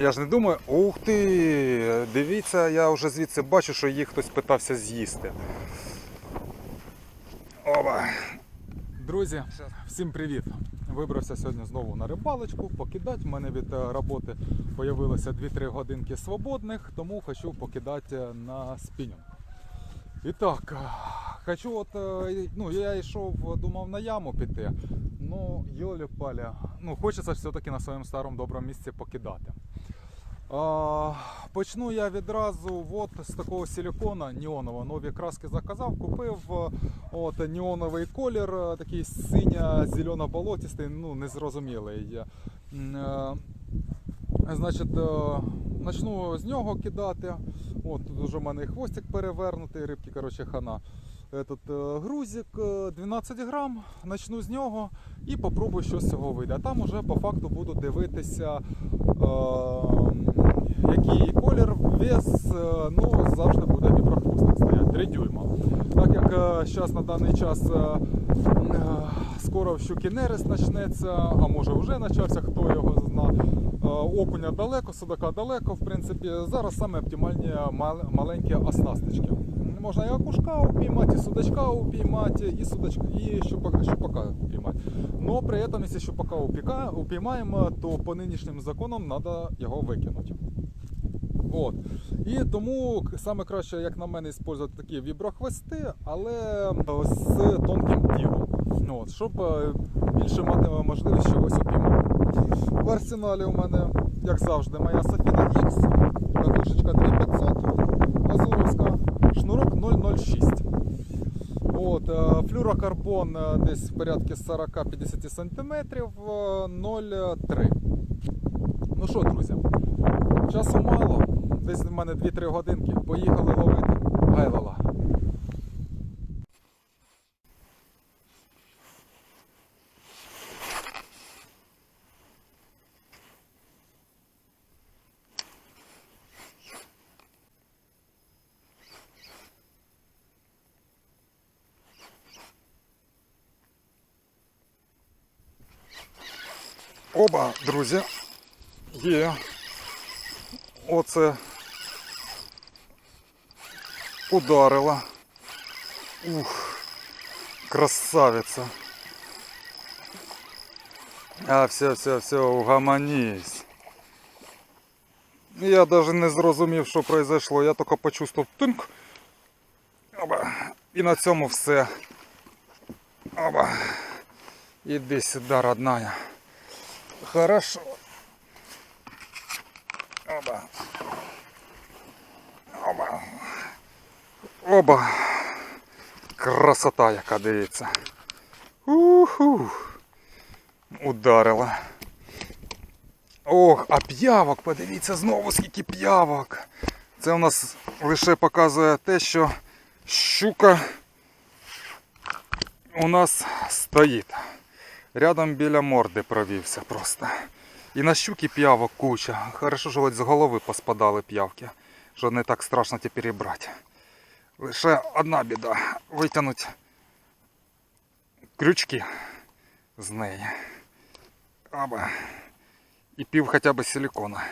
Я ж не думаю, ух ти! Дивіться, я вже звідси бачу, що їх хтось питався з'їсти. Оба. Друзі, всім привіт! Вибрався сьогодні знову на рибалочку, покидати. У мене від е, роботи появилося 2-3 годинки свободних, тому хочу покидати на спінінг. І так, е, хочу от, е, ну я йшов, думав на яму піти. Ну, йолі паля, ну хочеться все-таки на своєму старому доброму місці покидати. Почну я відразу от з такого силикона неонового. Нові краски заказав, купив е, от, неоновий колір, е, такий синьо-зелено-болотистий, ну незрозумілий. Е, Значить, е, почну з нього кидати. От, тут вже в мене і хвостик перевернутий, рибки, коротше, хана. Этот, е, грузик е, 12 грам, почну з нього і попробую, що з цього вийде. А там уже по факту буду дивитися, е, який колір, вес, е, ну завжди буде віброхвостик стояти, 3 дюйма. Так як зараз на даний час е, е, скоро в щуки нерест почнеться, а може вже почався, хто його знає. Е, Окуня далеко, судака далеко, в принципі, зараз саме оптимальні маленькі оснасточки. Можна і окушка упіймати, і судачка упіймати, і судачка, і щупака, щупака упіймати. Но при этом, якщо щупака упіймаємо, то по нинішнім законам треба його викинути. От. І тому саме краще, як на мене, використовувати такі віброхвости, але з тонким тілом. От, щоб е, більше мати можливість чогось упіймати. В арсеналі у мене, як завжди, моя Safina X, катушечка 2500 Азуровська, шнурок 006. От, е, флюрокарбон е, десь в порядку 40-50 см, е, 0,3. Ну що, друзі, часу мало, десь в мене 2-3 годинки. Поїхали ловити. Гайлала. Оба, друзі. Є. Оце ударила. Ух, красавиця. А, все, все, все, угомонись. Я даже не зрозумів, що произошло. Я тільки почувствував тинк. Оба. І на цьому все. Оба. Іди сюди, родная. Хорошо. Оба. Оба. Оба. Красота, яка дивіться. Уху. Ударила. Ох, а п'явок, подивіться знову скільки п'явок. Це у нас лише показує те, що щука у нас стоїть. Рядом біля морди провівся просто. І на щуки п'явок куча. Хорошо, що хоч з голови поспадали п'явки, що не так страшно тепер і брати. Лише одна біда. Витягнути крючки з неї. Аба. І пів хоча б силикона.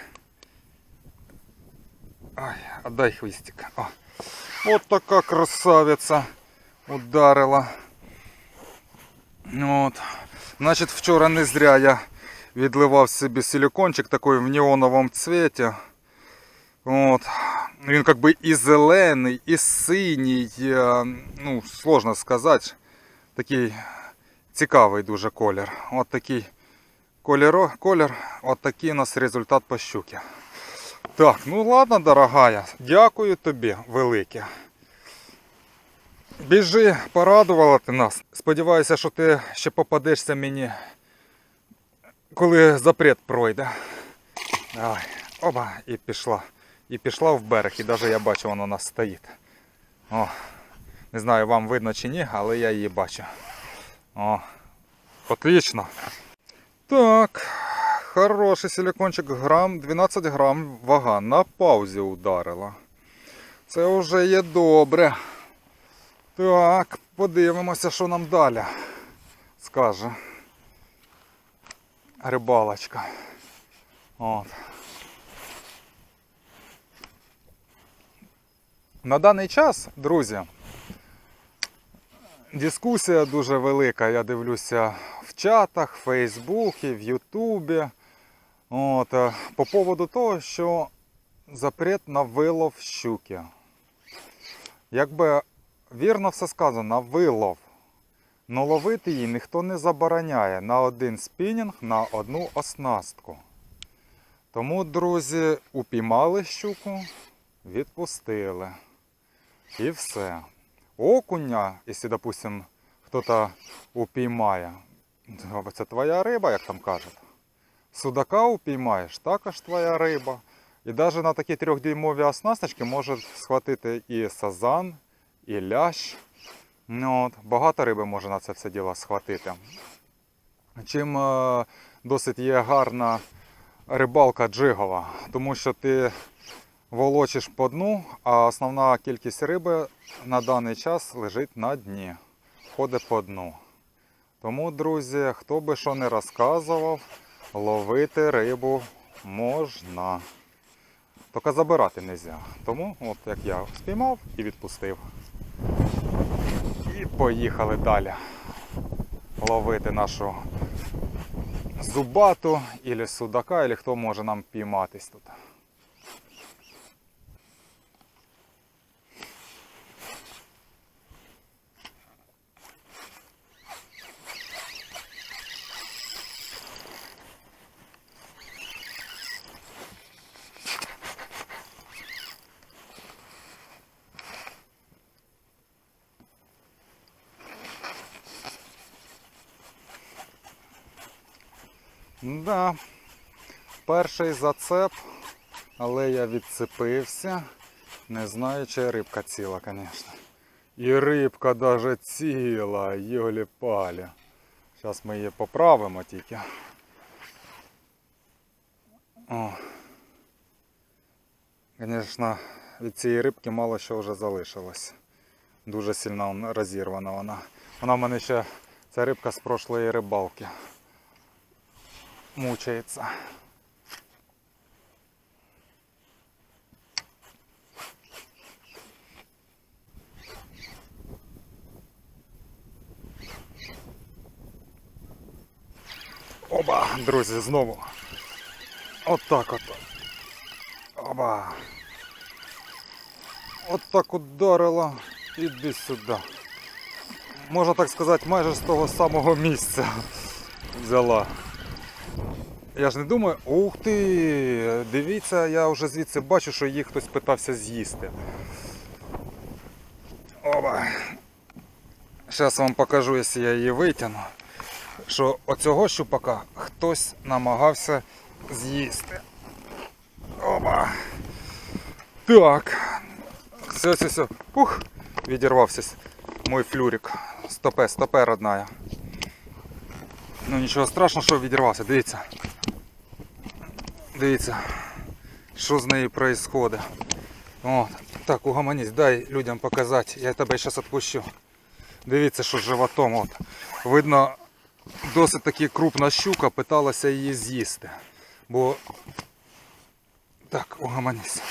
Ай, отдай хвостик. О. От така красавиця ударила. От. Значить, вчора не зря я відливав собі силикончик такий в неоновому цвіті. От. Він как би і зелений, і синій. е, Ну, сложно сказати. Такий цікавий дуже колір. От такий кольоро, колір, от такий у нас результат по щуки. Так, ну ладно, дорогая, дякую тобі велике. Біжи, порадувала ти нас. Сподіваюся, що ти ще попадешся мені, коли запрет пройде. Давай. Оба, і пішла. І пішла в берег, і навіть я бачу, вона у нас стоїть. О, не знаю, вам видно чи ні, але я її бачу. О, отлично. Так, хороший силикончик, грам, 12 грам вага на паузі ударила. Це вже є добре. Так, подивимося, що нам далі скаже. Рибалочка. От. На даний час, друзі, дискусія дуже велика. Я дивлюся в чатах, в Фейсбуці, в Ютубі. От, е, по поводу того, що запрет на вилов щуки. Якби вірно все сказано, на вилов. Но ловити її ніхто не забороняє на один спінінг, на одну оснастку. Тому, друзі, упіймали щуку, відпустили. І все. Окуня, якщо, допустим, хтось упіймає, це твоя риба, як там кажуть. Судака упіймаєш, також твоя риба. І навіть на такі трьохдюймові оснасточки може схватити і сазан, і лящ. Ну, от, багато риби може на це все діло схватити. Чим е, досить є гарна рибалка джигова, тому що ти волочиш по дну, а основна кількість риби на даний час лежить на дні, ходить по дну. Тому, друзі, хто би що не розказував, ловити рибу можна. Тільки забирати не можна. Тому, от як я спіймав і відпустив. І поїхали далі ловити нашу зубату, ілі судака, ілі хто може нам пійматись тут. Да, перший зацеп, але я відцепився. Не знаю, чи рибка ціла, звісно. І рибка даже ціла, йолі палі. Зараз ми її поправимо тільки. О. Звісно, від цієї рибки мало що вже залишилось. Дуже сильно розірвана вона. Вона в мене ще ця рибка з прошлої рибалки мучается. Оба, друзі, знову. От так от. Оба. От так ударила. Іди сюди. Можна так сказати, майже з того самого місця взяла. Я ж не думаю, ух ти! Дивіться, я вже звідси бачу, що їх хтось питався з'їсти. Оба. Зараз вам покажу, якщо я її витягну, що оцього щупака хтось намагався з'їсти. Оба. Так. Все, все, все. Ух, відірвався мой флюрик. Стопе, стопе родная. Ну нічого страшного, що відірвався, дивіться. Дивіться, що з нею відбувається. От. Так, угомонись, дай людям показати. Я тебе зараз відпущу. Дивіться, що з животом. От. Видно, досить таки крупна щука питалася її з'їсти. Бо... Так, угомонись.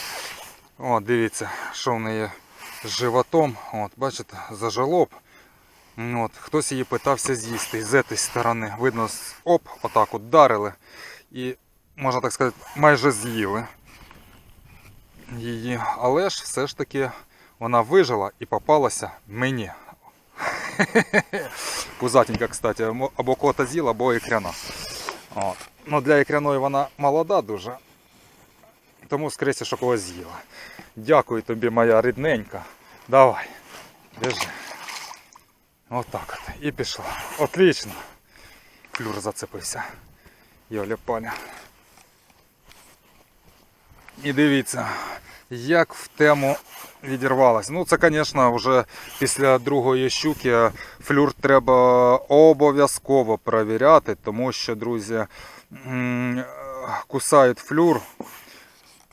От, дивіться, що в неї з животом. От, бачите, зажалоб. От, хтось її питався з'їсти з цієї сторони. Видно, оп, отак от дарили. І можна так сказати, майже з'їли її, але ж все ж таки вона вижила і попалася мені. Пузатенька, кстати, або кота з'їла, або ікряна. От. Ну, Для ікряної вона молода дуже. Тому скоріше, що когось з'їла. Дякую тобі, моя рідненька. Давай, біжи. Отак от. І пішла. Отлично. Флюр зацепився. Йоля паля. І дивіться, як в тему відірвалась. Ну це, звісно, вже після другої щуки флюр треба обов'язково перевіряти, тому що, друзі, кусають флюр.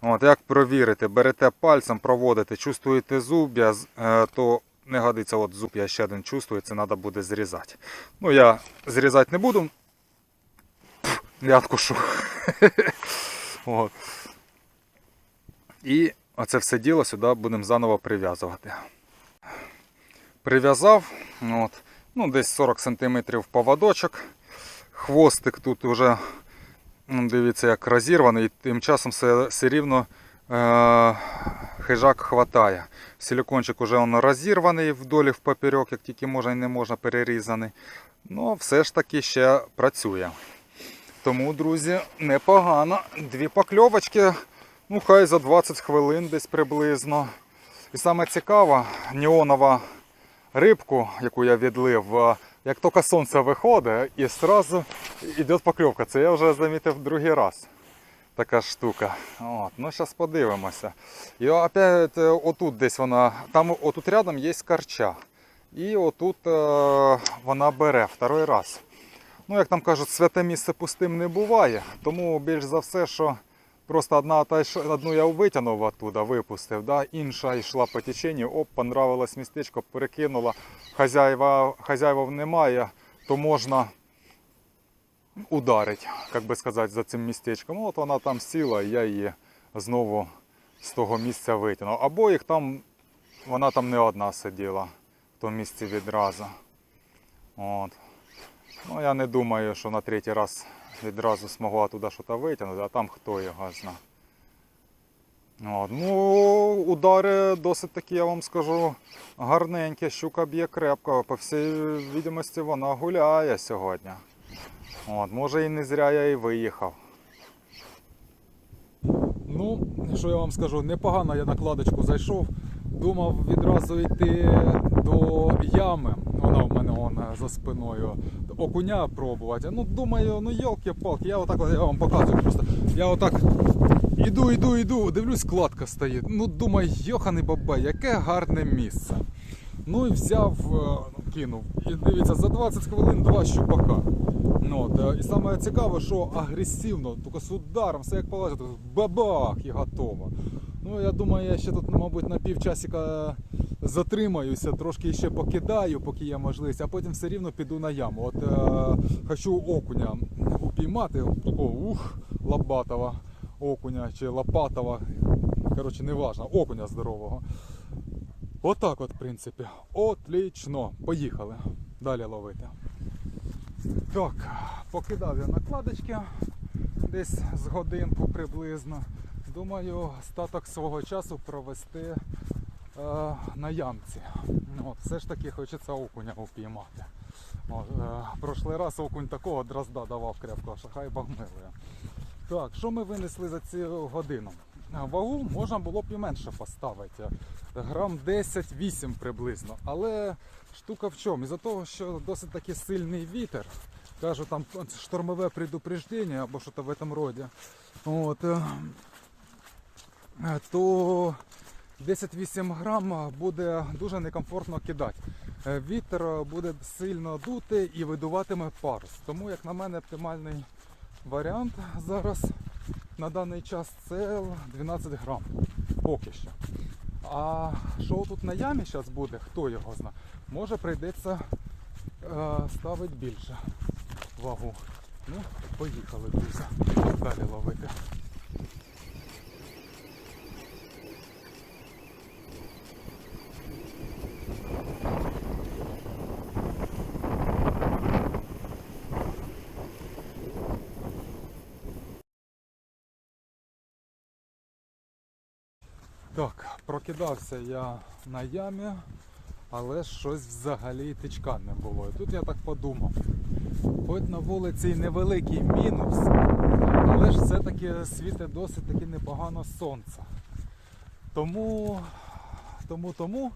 От, Як провірити, берете пальцем, проводите, чувствуєте зуб'я, е, то не годиться, от зуб я ще один чувствую, це треба буде зрізати. Ну я зрізати не буду. Я откушу. От. І оце все діло сюди будемо заново прив'язувати. Прив'язав, от, ну, десь 40 см поводочок. Хвостик тут вже, ну, дивіться, як розірваний, тим часом все, все рівно е- хижак хватає. Силикончик уже он розірваний вдолі в поперек, як тільки можна і не можна перерізаний. Ну, все ж таки ще працює. Тому, друзі, непогано. Дві покльовочки, ну хай за 20 хвилин десь приблизно. І саме цікаво, неонова рибку, яку я відлив, е, як тільки сонце виходить, і одразу йде покльовка. Це я вже замітив другий раз. Така штука. От, ну зараз подивимося. І опять е, отут десь вона, там отут рядом є карча. І отут е, вона бере второй раз. Ну, як там кажуть, святе місце пустим не буває. Тому більш за все, що просто одна одну я витягнув оттуда, випустив, да? інша йшла по теченню, оп, понравилось містечко, перекинула. Хазяєва, хазяїв немає, то можна ударити, як би сказати, за цим містечком. От вона там сіла, і я її знову з того місця витягнув. Або їх там, вона там не одна сиділа в тому місці відразу. От. Ну, я не думаю, що на третій раз відразу змогла туди щось витягнути, а там хто його знає. Ну, удари досить такі, я вам скажу, гарненькі. Щука б'є крепко. По всій відомості вона гуляє сьогодні. От, може і не зря я і виїхав. Ну, що я вам скажу, непогано я на кладочку зайшов. Думав відразу йти до ями. Вона мене вон за спиною. Окуня пробувати. Ну, думаю, ну йолки-палки, я отак я вам показую просто. Я отак іду, іду, іду, дивлюсь, кладка стоїть. Ну, думаю, йоханий бабай, яке гарне місце. Ну і взяв, е, кинув. І дивіться, за 20 хвилин два щупака. Ну, от, е, і саме цікаве, що агресивно, тільки з ударом, все як положено, бабах і готово. Ну, я думаю, я ще тут, мабуть, на півчасика затримаюся, трошки ще покидаю, поки є можливість, а потім все рівно піду на яму. От е, хочу окуня упіймати, такого ух, лобатого окуня чи лопатого. Коротше, неважно, окуня здорового. Отак от, в принципі. Отлично. Поїхали. Далі ловити. Так, покидав я накладочки десь з годинку приблизно. Думаю, статок свого часу провести е, на ямці. От, все ж таки хочеться окуня упіймати. От, е, прошлий раз окунь такого дрозда давав крепкого, що хай Бог милує. Так, що ми винесли за цю годину? Вагу можна було б і менше поставити. Грам 10-8 приблизно. Але штука в чому? Із-за того, що досить таки сильний вітер. Кажу, там штормове предупреждення або щось в цьому роді. От, е, е, то 10-8 грам буде дуже некомфортно кидати. Е, Вітер буде сильно дути і видуватиме парус. Тому, як на мене, оптимальний варіант зараз на даний час це 12 грам. Поки що. А що тут на ямі зараз буде, хто його знає, може прийдеться е, ставити більше вагу. Ну, поїхали, друзі. Далі ловити. Так, прокидався я на ямі, але щось взагалі тичка не було. І тут я так подумав. Хоч на вулиці й невеликий мінус, але ж все-таки світить досить таки непогано сонце. Тому, тому, тому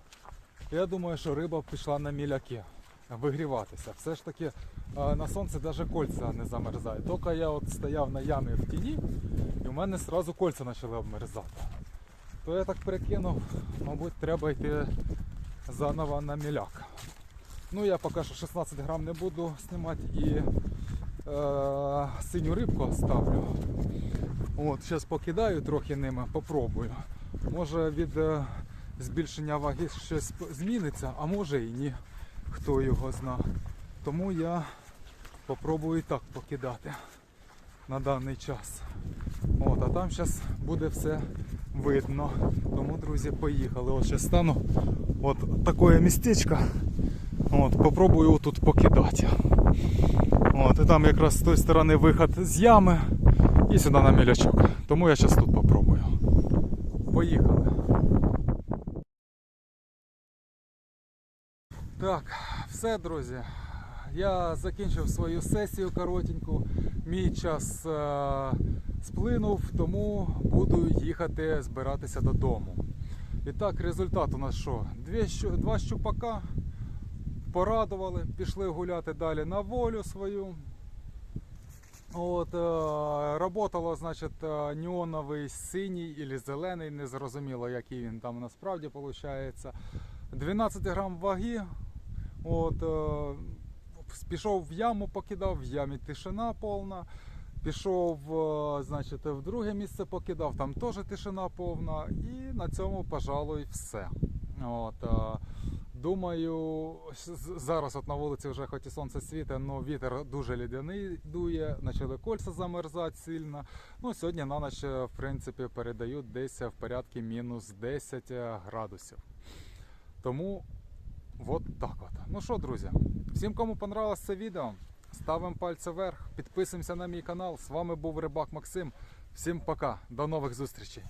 я думаю, що риба пішла на міляки вигріватися. Все ж таки на сонце навіть кольця не замерзають. Тільки я от стояв на ямі в тіні, і в мене одразу кольця почали обмерзати. То я так прикинув, мабуть, треба йти заново на міляк. Ну я поки що 16 грам не буду знімати і е, синю рибку ставлю. От, зараз покидаю трохи ними, попробую. Може від е, збільшення ваги щось зміниться, а може і ні. Хто його зна. Тому я попробую так покидати на даний час. От, а там зараз буде все видно. Тому, друзі, поїхали. От ще стану. От таке містечко. От, попробую тут покидати. От, і там якраз з тої сторони виход з ями і сюди на мілячок. Тому я зараз тут попробую. Поїхали. Так, все, друзі. Я закінчив свою сесію коротеньку. Мій час е, сплинув, тому буду їхати збиратися додому. І так, результат у нас що? Два щупака порадували, пішли гуляти далі на волю свою. От, е, работало, значить, е, неоновий синій і зелений, не зрозуміло, який він там насправді виходить. 12 грам ваги. От, е, пішов в яму, покидав, в ямі тишина повна. Пішов, е, значить, в друге місце покидав, там теж тишина повна. І на цьому, пожалуй, все. От, е, думаю, зараз от на вулиці вже хоч і сонце світить, але вітер дуже лідяний дує, почали кольця замерзати сильно. Ну, сьогодні на ніч, е, в принципі, передають десь в порядку мінус 10 градусів. Тому от так от. Ну що, друзі, всім, кому понравилось це відео, ставимо пальці вверх, підписуємося на мій канал. З вами був Рибак Максим. Всім пока, до нових зустрічей.